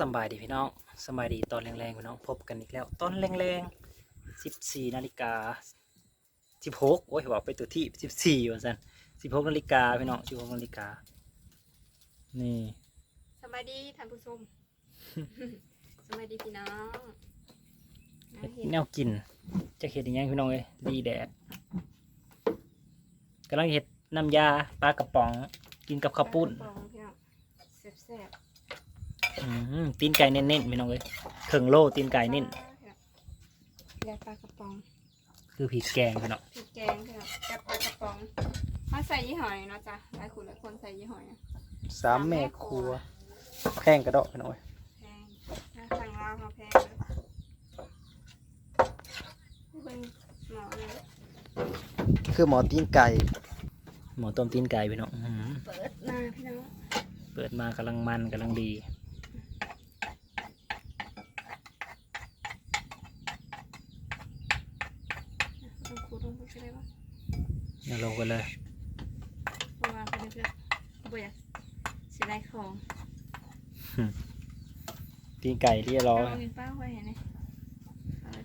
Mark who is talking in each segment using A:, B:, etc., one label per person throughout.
A: สำบายดีพี่น้องสำบายดีตอนแรงๆพี่น้องพบกันอีกแล้ว ตอนแรงๆสิบสี่นาฬิกาสิบหกโอ้ยบอกไปตัวที่สิบสี่วันสันสิบหกนาฬิกาพี่น้องสิบหกนาฬิกานี่
B: สบายดีท่านผู้ชมสบายดีพี่น้องน่าเห็น
A: แนวกินจะเห็ดอหยังพี่น้องเลยดีแดดกำลังเห็ดน้ำยาปลากระป๋อง กินกับข้าวปุ้น
B: ปลากระป๋ องพี่น้องแซ่บ
A: อืมตีนไก่เน้นๆพี่น้องเลยเข่งโลตีน
B: ๆ
A: ไก่เน้น
B: และปลากระป๋อง
A: คือผีแกงพี่น้อง
B: พริกแกงพี่น้องกับปลากระป๋อง มาใส่ยี่ห้อนี้เนาะจ๊ะหลายคนหลายคนใส่ยี่ห้อนี้
A: สามแม่ครัวแพงกระดอกพี่น้องเอ้ย
B: แพงถ้าสั่งลาวเขาแพงเลยเป็นหมอเลย
A: คือหมอตีนไก่หมอต้มตีนไก่พี่น้องอื้อหือ
B: เปิดมาพี่น้อง
A: เปิดมากำลังมันกำลังดี
B: ต้องคูต้องพูดใช่ไหมวะ
A: นี่ ลงไปเลย
B: เพราะว่าเขาเรียกบ่อยากเสียดายของ
A: ตีนไก่เรียร้อย
B: เอาเงินป้าไว้เห็นไหมเอาไว้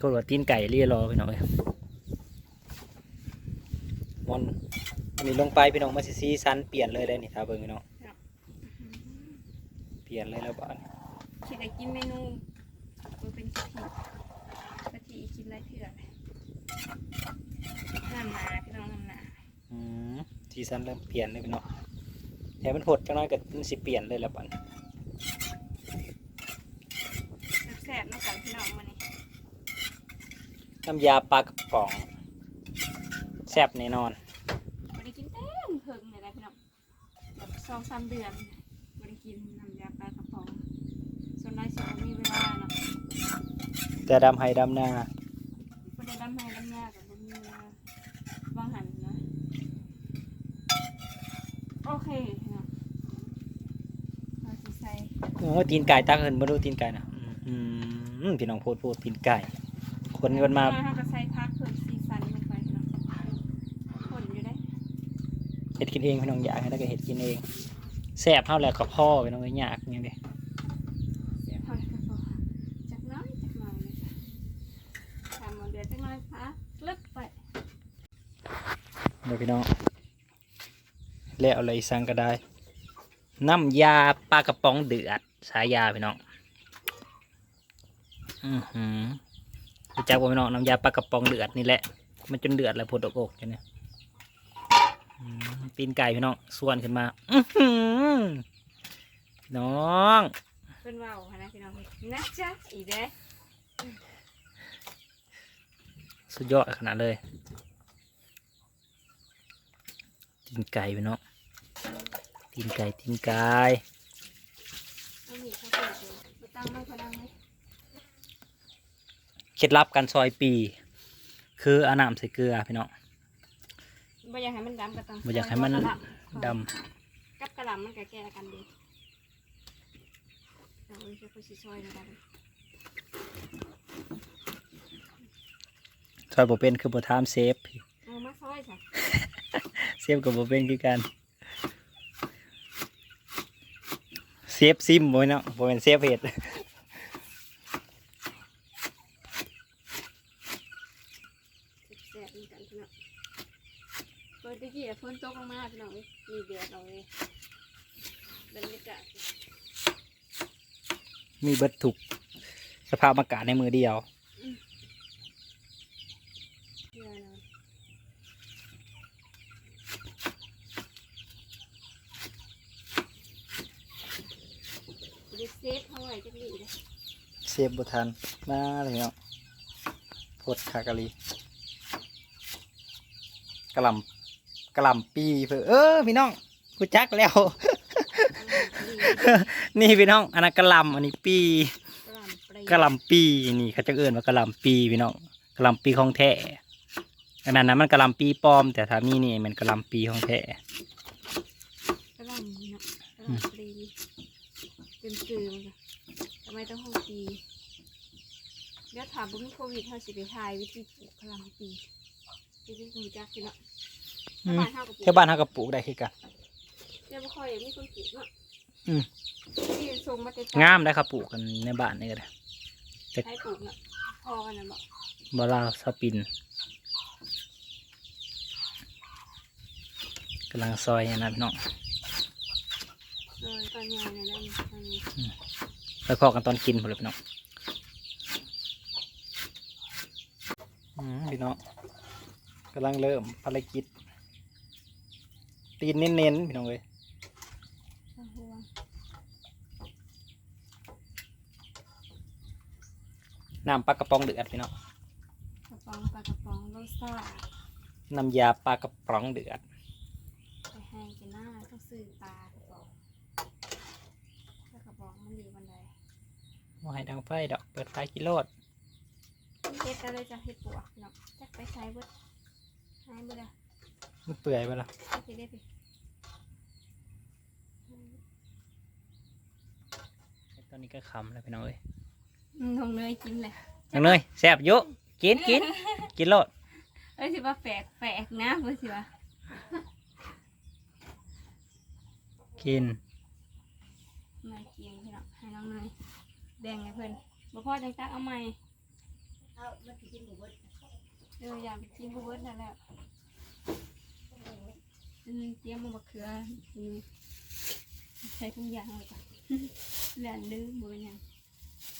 A: ก็ว่าตีนไก่เรียร้อยพี่น้องเอ้ยมันอันนี้ลงไปพี่น้องมาซีซีซันเปลี่ยนเลยได้นี่ท่าเบิ่งพี่น้องเปลี่ยนเลยแล้วบ้าน
B: คิดจะกินเมนูมันเป็นกะทิกะทิกินไรเถื่อน น้ำหนาพี่น้องน้ำหนา
A: อืมซีซันเริ่มเปลี่ยนเลยพี่น้องแถมมันหดจังน้อยก็มันสิเปลี่ยนเลยแล้วบ้าน
B: แซ่บๆน้ำกันพี่น้องมานี่
A: น้ำยาปลากระป๋องแซ่บแน่นอน
B: บริกินเต็มเพิ่งเลยนะพี่น้องแบบสองสามเดือนบริกินน้ำยาปลากระป๋องส่วนนายสองมีเวลาเนาะ
A: แต่ดำให้ดำหน้า
B: บ่ได้ดำให้ดำยากับบ่มีเวลาบางหันนะโอเคพี่น้องเราจะใส่
A: โอ้ตีนไก่ตักเหินมาดูตีนไก่นะอืมพี่น้องโพดโพดตีนไก่ คนกันมา
B: เฮก็ใส่พักเพิ่มสีสันลงไปเนาะผลอยู่ได้
A: เห็ดกินเองพี่น้องอยากให้ได้ก็เห็ดกินเองแซ่บเท่าแล้วกับพ่อพี่น้องก็ยากอย่างเดียว
B: เสียพอแล้วก็พอจักน้อยจักน้อยเลยค่ะทำหมดเดือนจักน้อยพักลึกไป
A: เดี๋ยวพี่น้องแล้วอะไรสั่งก็ได้ น้ำยาปลากระป๋องเดือด สายยาพี่น้องอือหือรู้จักบ่พี่น้องน้ำยาปลากระป๋องเดือดนี่แหละ มันจนเดือดแล้วพดอกอกจังเนี่ยอืมตีนไก่พี่น้องส่วนขึ้นมา อือหือพี่น้อง
B: เป็นว่าวค่ะนะพี่น้องนะจ๊ะอีกเด้อ
A: สุดยอดขนาดเลยตีนไก่พี่น้องตีนไก่ตีนไก่
B: เอาห มี่ข้าวเปลือกเลยบ่ตั้งไม่พอดังเลย
A: เคล็ดลับการซอยปี คือเอาน้ำใส่เกลือพี่น้อง
B: บ่อยากให้มันดำก็ต้อง
A: บ่อยากให้มัน
B: กระห
A: ด
B: ล่ำกับกระหล่ำมันก็แก้กันดีเอาไว้ช่วยผู้ช่วยๆนะครับำ
A: ซอยบ่เป็นคือบ่ทามเซฟ
B: เอามาซอยจ้ะ
A: เซฟกับบ่เป็นคือกัน เซฟซิมบ่เนาะบ่เป็นเซฟเห็ด
B: แซ่บๆเหมือนกันพี่น้องเปิดตะกี้อะฝนตกลงมาพี่น้องเอ้ยมีแดดเอาเลยบรรยากาศ
A: มีเบิดถูกสภาพอากาศในมือเดียว
B: เพื่อนะบริ เซฟเขาไว้จังดีเลย
A: เซฟบ่ทันมาเลยเนาะพดคากะลีกะหล่ำกะหล่ำปีเพิ่นเออพี่น้องกูจักแล้ว นี่พี่น้องอันนั้นกะหล่ำอันนี้ปี
B: กระหล่ำปลี
A: กะหล่ำปีนี่เขาจะเอื่นว่ากะหล่ำปีพี่น้องกะหล่ำปีของแท้อันนั้นนะมันกะหล่ำปีปลอม แต่ถ้ามีนี่มันกะหล่ำปีของแท้
B: กระหล่ำนี่นะกระหล่ำปลีเต็มเติมเลยทำ ไมต้องห้องปลีเดี๋ยวถามบุ้มโควิดเขาสิไปทายวิธีปลูกกระหล่ำปลีวิธีปลูกจักสิเนาะ
A: อืม
B: บ้านเฮากับปลูก
A: แถวบ้านเขาก็ปลูกได้คือกัน
B: เดี๋ยวบ่ค่อยมีคนปลูกเนาะ
A: อืม
B: นี่ส่งมาแต่
A: งามได้ครับปลูกกันในบ้านนี่ก็ได้
B: ให้ปลูกเนาะพอกันนะบอก
A: บลาวสปินกำลังซอยอันนะพี่น้อง
B: เลยตอนใหญ่เนี่ยนะตอนนี้
A: ไปพอกันตอนกินพอเลยพี่น้องอืมพี่น้องกำลังเริ่มภารกิจ ตีนเน้นๆพี่น้องเลย
B: โอ้โห
A: น้ำปลากระป๋องเดือดพี่น้อง
B: กระป๋องปลากระป๋องโรซ่า
A: น้ำยาปลากระป๋องเดือด
B: ไปให้กันหน้าต้องซื้อปลากระป๋องปลากระป๋องมันดีบันได
A: ว่าให้ดังไฟดอก เปิดไฟกิโลด
B: เฮ็ดอะไรจะเฮ็ดปวกเนาะจักไปใช้เบิดใช้เบิดอะ
A: มันเปื่อยไปละ
B: ไปได้ไป
A: ตอนนี้ก็คำแล้วพี่น้องเอ้ย
B: อืมทงเนยกินแหละ
A: น้องเนยแซ่บเยอะกินกินกินโลด
B: เอ้ยสิว่าแปลกแปลกนะเพื่อสิว่า
A: กิน
B: มากินพี่น้องให้น้องเนย แบ่งให้เพิ่นบ่พอจังตักเอาใหม่
C: เอามันสิกินหมูบด
B: เอออยากไปกินผู้เบิดนั่นแหละอืมเตรียมมามะเขืออืมใช้ทุกอย่างเลยจ้ะแหลนลืมบ่เป็นหยัง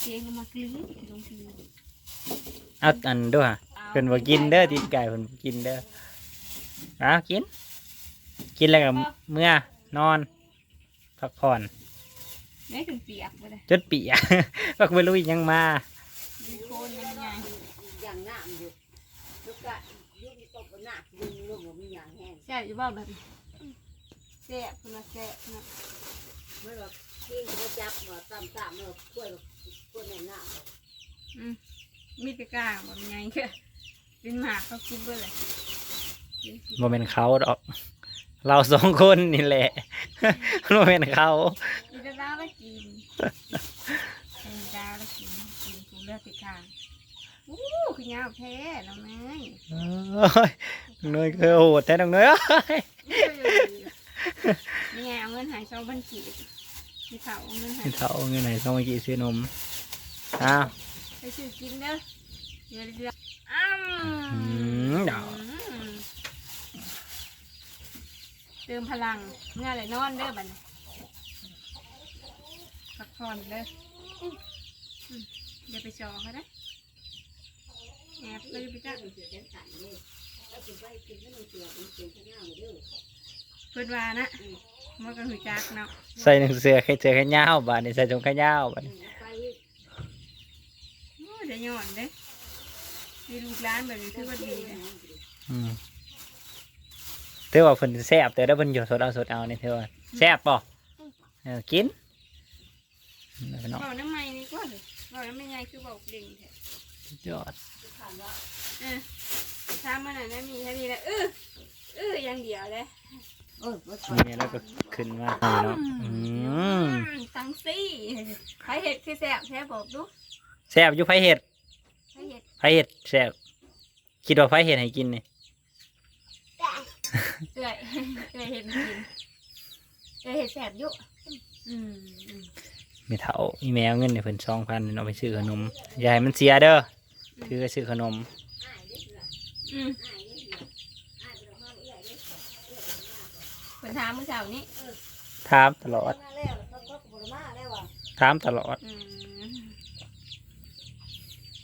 B: เตียงเอามากลืนลงที
A: เอาอันด้วยฮะเพิ่นบ่กินเด้อตีนไก่เพิ่นบ่กินเด้อเอ้ากิน กินแล้วก็เมื่อนอนพักผ่อน
B: ไม่ถึงเปียกบ่ได้
A: จดเปียพักไปลุยยังมา
B: มีโคนยังไง
C: อย่างน้ำอยู่ลูกกะยุบตกบนหน้าดึงลงบ่มีอย่างแห้ง
B: แซ่บอยู่บ่แบบนี้แซ่บเพิ่นว่าแซ่บเนาะ
C: เมื่อเราเก่งก็จับว่าตามตามเมื่อกล้วยกล้วยแม่น้ำ
B: อืมมีแต่กล้างบ่มีไงเด้อเป็นหมากเขากินเบิดเลยกินสิ
A: โมเมนเขาดอก เราสองคนนี่แหละโมเมนเขา
B: กินแต่ดาวแล้วกินเออดาวแล้วกินกินกูเลือกไปกลางอู้คือยาวแท้น้องเนย
A: โอ้ยน้องเนยเคยโหดแท้น้องเนยเอ้ย
B: นี่ไงเอาเงินหายสองพันกีบพี่เขาเอาเงินหาย
A: เท่าเงินไหนต้องไปกี่ซื้อนมอ้าว
B: ไปซื้อกินเด้อเดี๋ยวเดี๋ยวอ้าว
A: อืม เดี๋ยว
B: เติมพลังเมื่อไรนอนเด้อบัดนี้พักผ่อนเด้ออืมอืมเดี๋ยวไปจอเขาได้แอบเลยไปจ้า
C: เสือแขนสั่นเลยแล้วกินไปกินไม่ลงเสือเป็นเสือข้างหน้าหมดเลย
B: เพิ่นว่านะมันก็หูจักเนาะ
A: ใส่หนึ่งเสื้อแค่เจอแค่ยาวบาดนี่ใส่จงแค่ยาวบาดนี่
C: ไป
B: โอ้เดี๋ยวย้อนเด้อมีลูกร้านแบบนี้คือว่าดีเลย
A: อืม เธอว่าเพิ่นแซ่บแต่ถ้าเพิ่นอยู่สดเอาสดเอานี่เธอว่าแซ่บป่ะเออกินเอาไปเนาะ
B: บอกน้ำไม่นี่ก็เลยบอกน้ำไม่ไงคือบอกเด่งแท้
A: สุดยอด
B: เออถ้ามันน่ะมีแค่นี้แหละเออเอออย่างเดียวเลย
C: เออบ่
A: อันนี้แล้วก็ขึ้นมาให้เนาะอืม
B: ตังซี่ใครเห็ดคือแสบแซ่บบอกดู
A: แซ่บอยู่ไผเห็ด
B: ใครเห็ด
A: ไผเห็ดแซ่บคิดว่าไผเห็ดให้กินนี่
B: เอื่อยเอื่อยเห็ดกินเอื่อยเห็ดแสบอยุอืมอืม
A: มีเถาอีแมวเงินในเพิ่นสองพันเอาไปซื้อขนมอย่าให้มันเสียเด้อคือก็ซื้อขนม
B: อืมคนถามเมื่อเช้านี้
A: ถามตลอด
C: มาแล้วเขาก็บ่มาแล้วว่ะ
A: ถามตลอด
B: อืม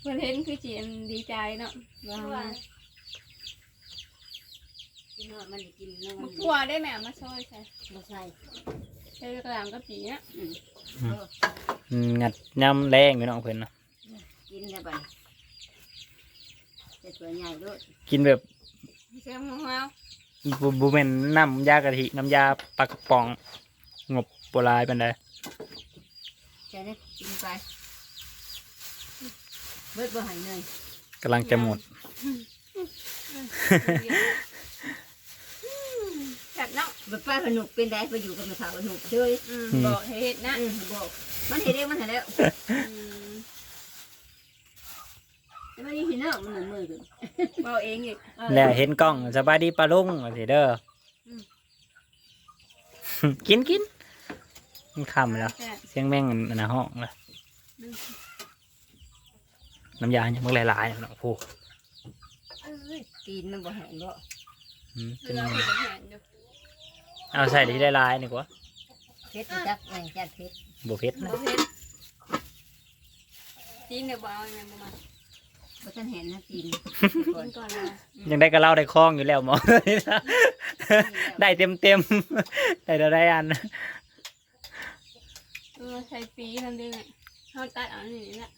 B: คนเห็นคือจีนดีใจเนาะว่า
C: กินหน่อยมันกินแล้ว
B: มา
C: มัน
B: ทั่วได้แม่มาช่วยใช่
C: บ่ใช่
B: ใช้กระหล่ำกะปิเนี่ย
A: อืมงัดย่ำแรงพี่น้องเพิ่นเนาะ
C: กินแล้วบัดแต่ตัวใหญ่ด้วย
A: กินแบบ
B: เสียงของเรา
A: บุบุเป็นน้ำยากะทิน้ำยาปลากระป๋อง งบโบราณเป็นได
C: จะได้กินไปเบิดบ่ใหายเลย
A: กำลังจะหมด
B: จัดเนาะ
C: เบิดป้าสนุกเป็นได้ไปอยู่กับแม่สาวสนุกเลย
B: อืมบอกให้เห็ดนะ
C: อืมบอกมันเห็นเองมันเห็นแล้ว
B: อืม
C: แต่มันนี่พี่น้องมันหนุนมือกัน
B: บอกเองอีก
A: แล้วเห็นกล้องสบายดีปลาลุงว่าสิเด้ออ
B: ม
A: กินกินมันคำแล้ว
B: แต่
A: เสียงแม่งอันนะห้องละ
B: หนึ่ง
A: น้ำยายังมึงหลายๆนะพี่น้องผู้
C: เอ้ยตีนมันบ่แห้งบ่
A: อืม
B: เก
A: เป็น
B: ลือ
A: ไง
B: ผิดแผนอยู่
A: เอาใส่ที่หลายๆนี่กว่า
C: เพชรจักแม่งจัดเพชร
A: บ่เผ็ดนะ
B: โอเคจีนเดี๋ยวบอกเอาไงประมาณ
C: บ่ทันเห็นนะตีน
B: กินก่อนเลย
A: ยังได้กระเล่าได้คล้องอยู่แล้วหมอได้เต็มเต็มๆได้ได้อัน
B: เออใส่ปีทำได้ไงเขาตัดเอาหนีแหละ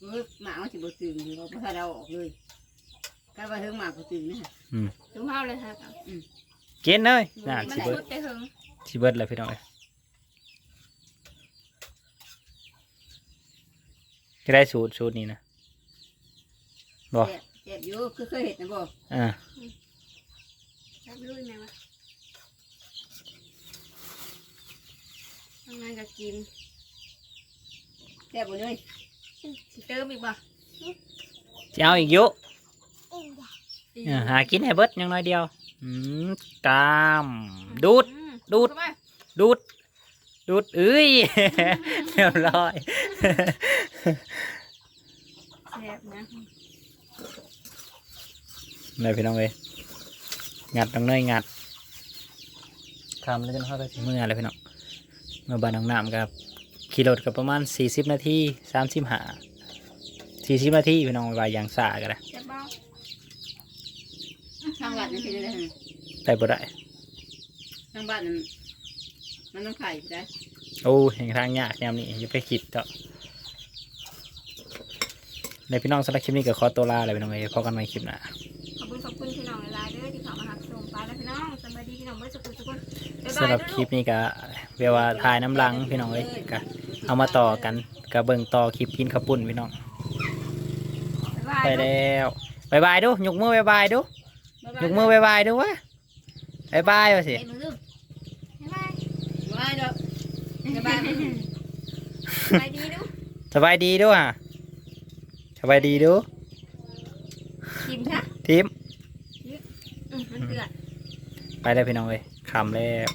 C: เออหมามันสิบ่ตื่นอยู่บ่ทันเอาออกเลยก็ว่าถึงหมาบ่ตื่นนะ
B: ดูข้าวเลยครั บ
A: กินเลยน่า
B: มัน
A: สิเบิ
B: ชุ
A: ด
B: ดไปถึง
A: สิเบิดเลยพี่น้องเอ้ยจะได้สูตรสูตรนี้นะบ่
C: เจ็บเจ็บอยู่คือเคยเห็นนะบ่
A: อ่า
B: รับลุยไหมวะทำงานกับกิน
C: เจ็บบ่เลย
B: สิเติมอีกบ่
A: จะเอาอีกอยุอ่าหากินให้เบิดอยังน้อยเดียว อืมตามดูด ดูด
B: เข้าไป
A: ดูด ดูดเอ้ยเรียบร้อย
B: แซ่บนะ
A: เลยพี่น้องเอ้ยงัดน้องเนยงัดทำแล้วจนเข้าไปถึงเมื่อเลยพี่น้องเมื่อบานน้องน้ำกับขี่รถกับประมาณสี่สิบนาทีสามสิบห้าสี่สิบนาทีพี่น้องว่าอย่างสากันเลย
B: แซ่บบ้า
C: ทางบ้านมันสิได้ฮะ
A: ได้บ่ได้
C: ทางบ้านมันมันต้องไข่ได้
A: โอ้แห่งทางยากแนวนี้อย่าไปคิดต่อในพี่น้องสำหรับคลิปนี้ก็ขอตัวลาเลยพี่น้องเอ้ยพบกันใหม่คลิปหน้า
B: ขอบคุณขอบคุณพี่น้องหลายๆเด้อที่เข้ามาหักชมไปแล้วพี่น้องสบายดีพี่น้องเมื่อสักครู่ทุกคนบ๊ายบาย
A: สำหรับคลิปนี้ก็เรียกว่าถ่ายน้ำลังพี่น้องเอ้ยก็เอามาต่อกันก็เบิ่งต่อคลิปกินข้าวปุ้นพี่น้อง
B: บ๊ายบาย
A: ไปแล้วบายบายดูยกมือบายบายดู ยกมือบายบายดูวะบายบายว่าสิ
C: เอ้ยมึงดู
B: บ๊ายบาย
C: บ่ได้ดอกสบายมึง
B: สบายดีดู
A: สบายดีด้วยอะสบายดีดู
B: กินค่ะ
A: ทีม
B: อืมมันเดือด
A: ไปแล้วพี่น้องเอ้ยคำแล้ว